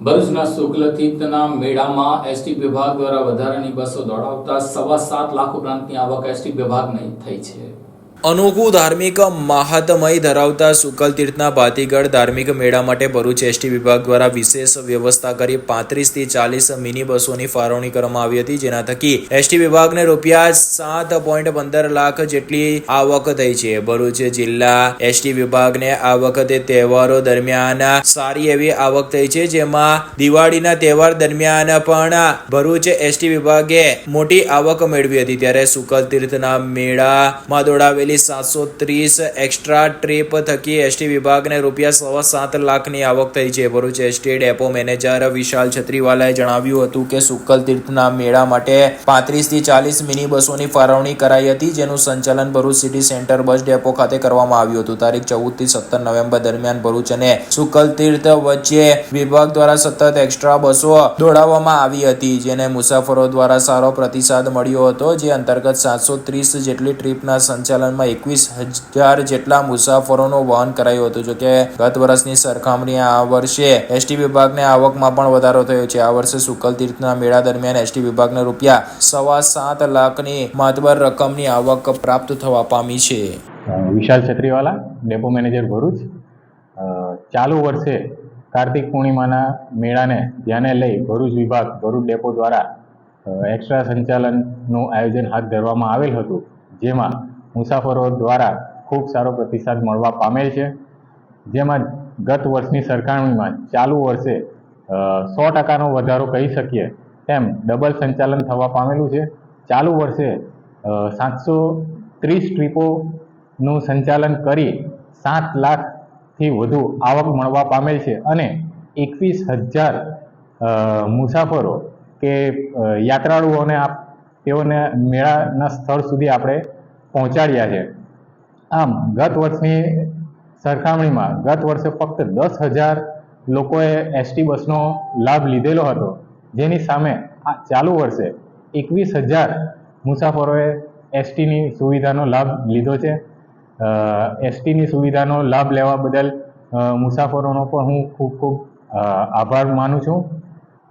ભરૂચના શુક્લતીર્થના મેળામાં એસટી વિભાગ દ્વારા વધારાની બસો દોડાવતા સવા સાત લાખ ઉપરાંતની આવક એસટી વિભાગને થઈ છે. અનોખું ધાર્મિક મહાત્મય ધરાવતા શુકલ તીર્થના ભાતીગઢ ધાર્મિક મેળા માટે ભરૂચ એસટી વિભાગ દ્વારા વિશેષ વ્યવસ્થા કરી પાંત્રીસથી ચાલીસ મિની બસોની ફાળવણી કરવામાં આવી હતી. જેના થકી એસટી વિભાગને રૂપિયા સાત પોઈન્ટ પંદર લાખ જેટલી આવક થઈ છે. ભરૂચ જિલ્લા એસટી વિભાગને આ વખતે તહેવારો દરમિયાન સારી એવી આવક થઈ છે. જેમાં દિવાળીના તહેવાર દરમિયાન પણ ભરૂચ એસટી વિભાગે મોટી આવક મેળવી હતી. ત્યારે શુકલ તીર્થના મેળામાં દોડાવેલી સાતસો ત્રીસ એક્સ્ટ્રા ટ્રીપ થકી એસટી વિભાગને રૂપિયા સવા સાત લાખની આવક થઈ છે. Bharuch ST depot manager Vishal છત્રીવાલાએ જણાવ્યું હતું કે શુકલ તીર્થના મેળા માટે પાંત્રીસથી ચાલીસ મિની બસોની ફાળવણી કરાઈ હતી, જેનું સંચાલન Bharuch city centre bus depot ખાતે કરવામાં આવ્યું હતું. તારીખ ચૌદથી સત્તર નવેમ્બર દરમિયાન ભરૂચ અને શુકલ તીર્થ વચ્ચે વિભાગ દ્વારા સતત એક્સ્ટ્રા બસો દોડાવવામાં આવી હતી, જેને મુસાફરો દ્વારા સારો પ્રતિસાદ મળ્યો હતો, જે અંતર્ગત સાતસો ત્રીસ જેટલી ટ્રીપના સંચાલનમાં એકવીસ હજાર જેટલા મુસાફરોનું વહન કરાયું હતું. જોકે ગત વર્ષની સરખામણીએ આ વર્ષે એસટી વિભાગને આવકમાં પણ વધારો થયો છે. આ વર્ષે શુકલ તીર્થના મેળા દરમિયાન એસટી વિભાગને રૂપિયા સવા સાત લાખની માતબર રકમની આવક પ્રાપ્ત થવા પામી છે. Vishal Chhatriwala, depot manager Bharuch. ચાલુ વર્ષે કાર્તિક પૂર્ણિમાના મેળાને ધ્યાને લઈ ભરૂચ વિભાગ, ભરૂચ ડેપો દ્વારા એક્સ્ટ્રા સંચાલનનું આયોજન હાથ ધરવામાં આવેલ હતું. જેમાં મુસાફરો દ્વારા ખૂબ સારો પ્રતિસાદ મળવા પામેલ છે. જેમાં ગત વર્ષની સરખામણીમાં ચાલુ વર્ષે સો ટકાનો વધારો કહી શકીએ તેમ ડબલ સંચાલન થવા પામેલું છે. ચાલુ વર્ષે સાતસો ત્રીસ ટ્રીપોનું સંચાલન કરી સાત લાખથી વધુ આવક મળવા પામેલ છે અને એકવીસ હજાર મુસાફરો કે યાત્રાળુઓને આપ, તેઓને મેળાના સ્થળ સુધી આપણે પહોંચાડ્યા છે. આમ, ગત વર્ષની સરખામણીમાં ગત વર્ષે ફક્ત દસ હજાર લોકોએ એસટી બસનો લાભ લીધેલો હતો. જેની સામે આ ચાલુ વર્ષે એકવીસ હજાર મુસાફરોએ એસટીની સુવિધાનો લાભ લીધો છે. એસટીની સુવિધાનો લાભ લેવા બદલ મુસાફરોનો પણ હું ખૂબ ખૂબ આભાર માનું છું.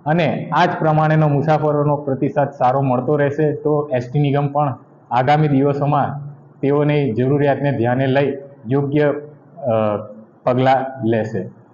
અને આ જ પ્રમાણેનો મુસાફરોનો પ્રતિસાદ સારો મળતો રહેશે તો એસટી નિગમ પણ આગામી દિવસોમાં તેઓની જરૂરિયાતને ધ્યાને લઈ યોગ્ય પગલાં લેશે.